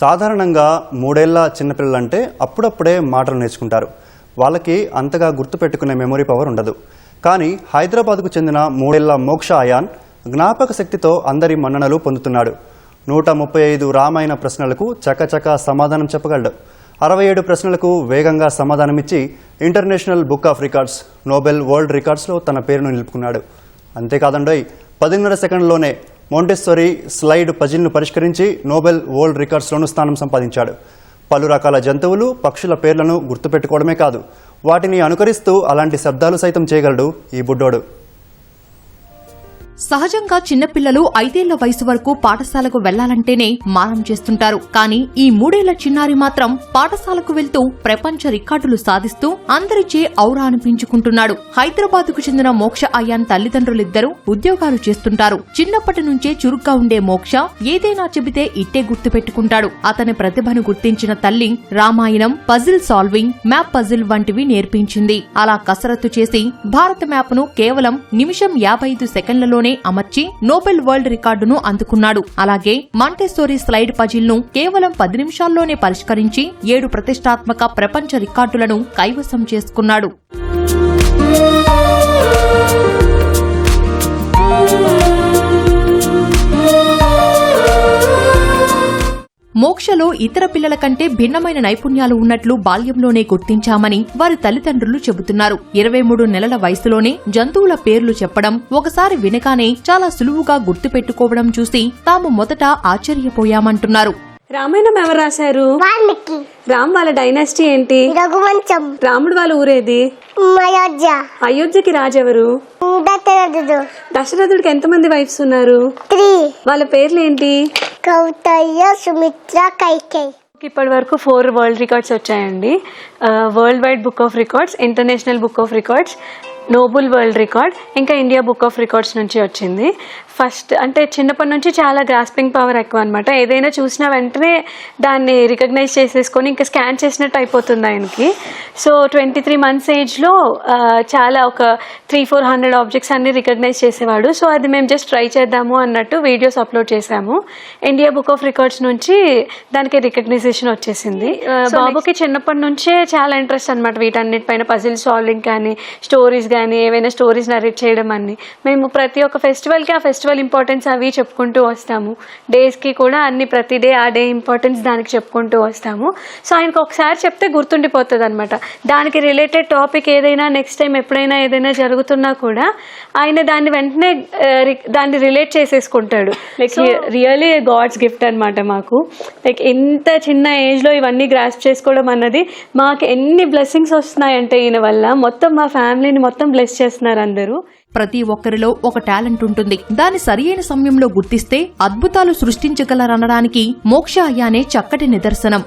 సాధారణంగా మూడేళ్ళ చిన్నపిల్లలంటే అప్పుడప్పుడే మాటలు నేర్చుకుంటారు. వాళ్ళకి అంతగా గుర్తుపెట్టుకునే మెమొరీ పవర్ ఉండదు. కానీ హైదరాబాద్కు చెందిన మూడేళ్ళ మోక్ష అయాన్ జ్ఞాపక శక్తితో అందరి మన్ననలు పొందుతున్నాడు. నూట ముప్పై ఐదు రామాయణ ప్రశ్నలకు చకచక సమాధానం చెప్పగలడు. అరవై ఏడు ప్రశ్నలకు వేగంగా సమాధానమిచ్చి international book of records Nobel world రికార్డ్స్లో తన పేరును నిలుపుకున్నాడు. అంతేకాదండోయ్ పదిన్నర సెకండ్లోనే మోంటెస్సోరీ స్లైడ్ పజిల్ను పరిష్కరించి నోబెల్ వరల్డ్ రికార్డ్స్లోనూ స్థానం సంపాదించాడు. పలు రకాల జంతువులు పక్షుల పేర్లను గుర్తుపెట్టుకోవడమే కాదు వాటిని అనుకరిస్తూ అలాంటి శబ్దాలు సైతం చేయగలడు ఈ బుడ్డోడు. సహజంగా చిన్నపిల్లలు ఐదేళ్ళ వయసు వరకు పాఠశాలకు వెళ్ళాలంటేనే మారం చేస్తుంటారు. కానీ ఈ మూడేళ్ళ చిన్నారి మాత్రం పాఠశాలకు వెళ్తూ ప్రపంచ రికార్డులు సాధిస్తూ అందరిచే ఔరా అనిపించుకుంటున్నాడు. హైదరాబాద్కు చెందిన మోక్ష అయాన్ తల్లిదండ్రులిద్దరూ ఉద్యోగాలు చేస్తుంటారు. చిన్నప్పటి నుంచే చురుగ్గా ఉండే మోక్ష ఏదైనా చెబితే ఇట్టే గుర్తు పెట్టుకుంటాడు అతని ప్రతిభను గుర్తించిన తల్లి Ramayanam puzzle solving map puzzle వంటివి నేర్పించింది. అలా కసరత్తు చేసి భారత మ్యాప్ను కేవలం నిమిషం యాభై ఐదు సెకండ్లలోనే అమర్చి నోబెల్ వరల్డ్ రికార్డును అందుకున్నాడు. అలాగే మాంటెస్టోరీ స్లైడ్ పజిల్ను కేవలం పది నిమిషాల్లోనే పరిష్కరించి ఏడు ప్రతిష్టాత్మక ప్రపంచ రికార్డులను కైవసం చేసుకున్నాడు. మోక్షలో ఇతర పిల్లల కంటే భిన్నమైన నైపుణ్యాలు ఉన్నట్లు బాల్యంలోనే గుర్తించామని వారి తల్లిదండ్రులు చెబుతున్నారు. ఇరవై మూడు నెలల వయసులోనే జంతువుల పేర్లు చెప్పడం ఒకసారి వినగానే చాలా సులువుగా గుర్తుపెట్టుకోవడం చూసి తాము మొదట ఆశ్చర్యపోయామంటున్నారు. రామాయణం ఎవరు రాశారు? రామ్ వాళ్ళ డైనాసిటీ ఏంటి? రఘువంశం. రాముడు వాళ్ళ ఊరేది? అయోధ్య అయోధ్యకి రాజెవరు? దశరథుడు. దశరథుడికి ఎంతమంది వైఫ్స్ ఉన్నారు? వాళ్ళ పేర్లు కౌతయ్య సుమిత్ర కైకేయి. ఇప్పటి వరకు ఫోర్ వరల్డ్ రికార్డ్స్ వచ్చాయండి. World wide book of records international book of records Nobel world record ఇంకా ఇండియా బుక్ ఆఫ్ రికార్డ్స్ నుంచి వచ్చింది. ఫస్ట్ అంటే చిన్నప్పటి నుంచి చాలా గ్రాస్పింగ్ పవర్ ఎక్కువ అనమాట ఏదైనా చూసిన వెంటనే దాన్ని రికగ్నైజ్ చేసేసుకొని ఇంకా స్కాన్ చేసినట్టు అయిపోతుంది ఆయనకి. సో ట్వంటీ త్రీ మంత్స్ ఏజ్లో చాలా ఒక త్రీ ఫోర్ హండ్రెడ్ ఆబ్జెక్ట్స్ అన్ని రికగ్నైజ్ చేసేవాడు. సో అది మేము జస్ట్ ట్రై చేద్దాము అన్నట్టు వీడియోస్ అప్లోడ్ చేసాము. ఇండియా బుక్ ఆఫ్ రికార్డ్స్ నుంచి దానికి రికగ్నైజేషన్ వచ్చేసింది. బాబుకి చిన్నప్పటి నుంచే చాలా ఇంట్రెస్ట్ అనమాట వీటన్నిటిపైన పజిల్ సాల్వింగ్ కానీ స్టోరీస్ కానీ ఏవైనా స్టోరీస్ నరేట్ చేయడం అన్ని. మేము ప్రతి ఒక్క ఫెస్టివల్కి ఆ ఫెస్టివల్ ఇంపార్టెన్స్ అవి చెప్పుకుంటూ వస్తాము. డేస్కి కూడా అన్ని ప్రతి డే ఆ డే ఇంపార్టెన్స్ దానికి చెప్పుకుంటూ వస్తాము. సో ఆయనకు ఒకసారి చెప్తే గుర్తుండిపోతుంది అనమాట దానికి రిలేటెడ్ టాపిక్ ఏదైనా నెక్స్ట్ టైం ఎప్పుడైనా ఏదైనా జరుగుతున్నా కూడా ఆయన దాన్ని వెంటనే దాన్ని రిలేట్ చేసేసుకుంటాడు. లైక్ రియలీ గాడ్స్ గిఫ్ట్ అనమాట మాకు. లైక్ ఇంత చిన్న ఏజ్లో ఇవన్నీ గ్రాస్ప్ చేసుకోవడం అన్నది మాకు ఎన్ని బ్లెస్సింగ్స్ వస్తున్నాయంటే ఈయన వల్ల. మొత్తం మా ఫ్యామిలీని మొత్తం బ్లెస్ చేస్తున్నారు అందరూ. ప్రతి ఒక్కరిలో ఒక టాలెంట్ ఉంటుంది. దాని సరియైన సమయంలో గుర్తిస్తే అద్భుతాలు సృష్టించగలరనడానికి మోక్ష అయ్యానే చక్కటి నిదర్శనం.